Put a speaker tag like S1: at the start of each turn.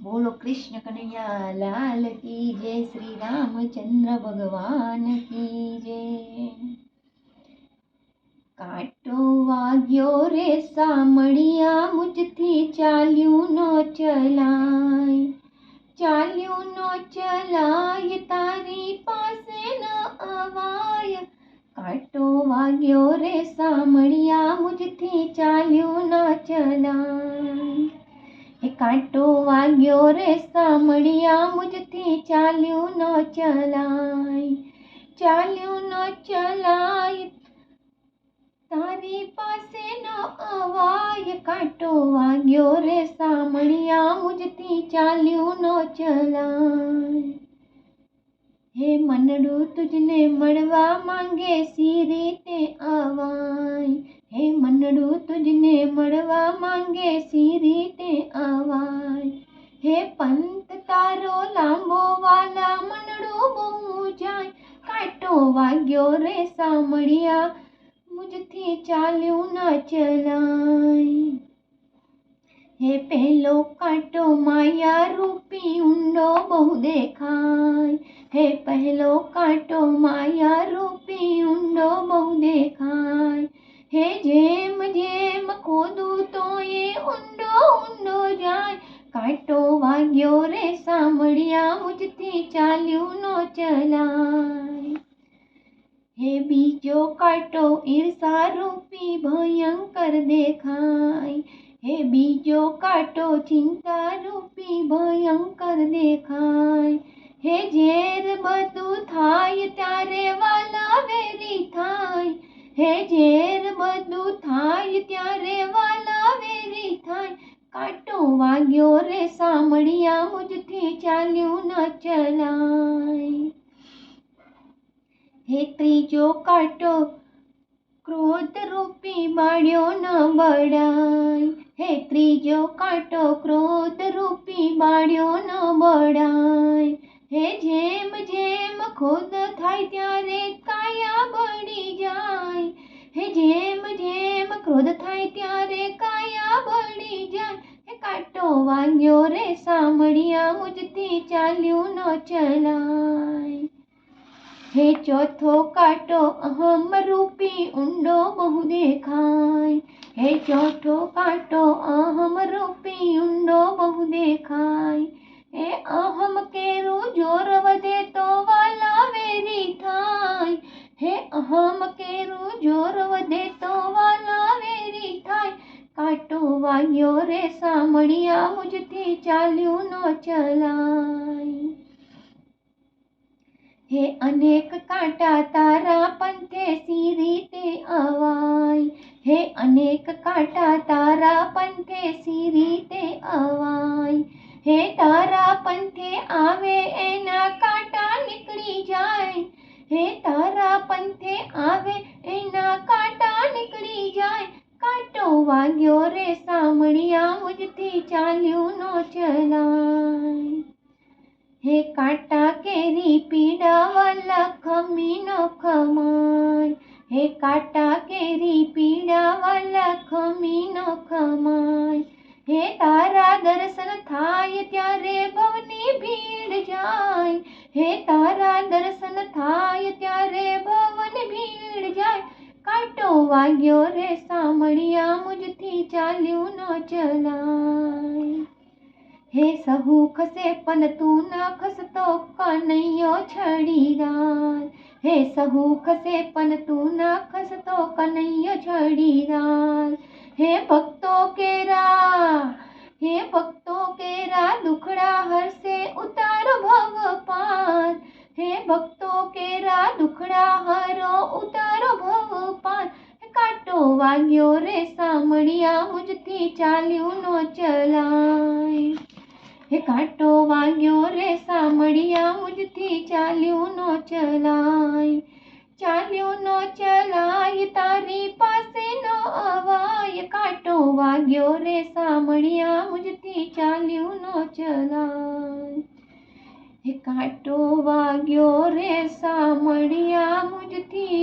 S1: બોલો કૃષ્ણ કનૈયા લાલ કી જય શ્રી રામચંદ્ર ભગવાન કી જય કાંટો વાગ્યો રે સામળિયા મુજથી ચાલ્યું ન ચલાય ચાલ્યું ન ચલાય તારી પાસે ન અવાય કાંટો વાગ્યો રે સામળિયા મુજથી ચાલ્યું ન ચલાય એ કાંટો વાગ્યો રે સામળિયા મુજથી ચાલ્યું ન ચલાય, ચાલ્યું ન ચલાય. તારી પાસે ન અવાય કાંટો વાગ્યો રે સામળિયા મુજથી ચાલ્યું ન ચલાય. હે મનડું તુજને મળવા માંગે સી રીતે આવાય હે મનડું તુજને મળવા માંગે સી રીતે આવાય હે પંત તારો લાંબો વાલા મનડું બહુ જાય કાંટો વાગ્યો રે સામળિયા મુજથી ચાલ્યું ન ચલાય હે પહેલો કાંટો માયા રૂપી ઊંડો બહુ દેખાય હે પહેલો કાંટો માયા રૂપી ઊંડો બહુ દેખાય વાગ્યો રે સાંભળ્યા મુજથી ચાલ્યું ન ચલાય હે બીજો કાંટો ઈર્ષા રૂપી ભયંકર દેખાય હે બીજો કાંટો ચિંતા રૂપી ભયંકર દેખાય હે ઝેર બધું થાય ત્યારે વાલા વેરી થાય હે ઝેર બધું થાય ત્યારે વાલા વેરી થાય કાંટો વાગ્યો રે સાંભળ્યા મુજથી ચાલ્યું ન ચલાય. હે ત્રીજો કાંટો ક્રોધ રૂપી બાળ્યો ન બળાય. હે ત્રીજો કાંટો ક્રોધ રૂપી બાળ્યો ન બળાય. હે જેમ જેમ ખોદ થાય ત્યારે કાયા બળી જાય. હે જેમ જેમ ક્રોધ વાગ્યો રે સાંભળ્યા મુજથી ચાલ્યું ન ચલાય હે ચોથો કાંટો અહમ રૂપી ઊંડો બહુ દેખાય હે ચોથો કાંટો અહમ રૂપી ઊંડો બહુ દેખાય હે અહમ કેરું જોર વધે તો વાલા વેરી થાય હે અહમ કેરું જોર રે સાંભળ્યા મુજથી ચાલ્યું ન ચલાય હે અનેક કાંટા તારા પંથે સી રીતે અવાય હે અનેક કાંટા તારા પંથે સી રીતે અવાય હે તારા પંથે આવે એના કાંટા નીકળી જાય હે તારા પંથે આવે એના કાંટા નીકળી જાય કાંટો વાગ્યો રે સાંભળ્યા મુજથી ચાલ્યું ન ચલાય હે કાંટા કેરી પીડાવા ખમી ન ખમાય હે કાંટા કેરી પીડાવા ખમી ન ખમાય હે તારા દર્શન થાય ત્યારે ભવની ભીડ જાય હે તારા દર્શન થાય ત્યારે ભવન ભીડ જાય કાંટો વાગ્યો રે સાંભળ્યા મુજથી चलाए हे सहू, खसे पन तू ना खस तो कन्हैयो छड़ी राय हे सहू, खसे पन तू ना खस तो कन्हैयो छड़ी राय हे भक्तों केरा, हे भक्तों केरा, दुखड़ा हर से उतार भव पार। हे भक्तों केरा, दुखड़ा हरो उतारो भव વાગ્યો રે સાંભળ્યા મુજથી ચાલ્યું ન ચલાય હે કાંટો વાગ્યો રે સાંભળ્યા મુજથી ચાલ્યું ન ચલાય ચાલ્યું ન ચલાય તારી પાસે ન અવાય કાંટો વાગ્યો રે સાંભળ્યા મુજથી ચાલ્યું ન ચલાય હે કાંટો વાગ્યો રે સાંભળ્યા મુજથી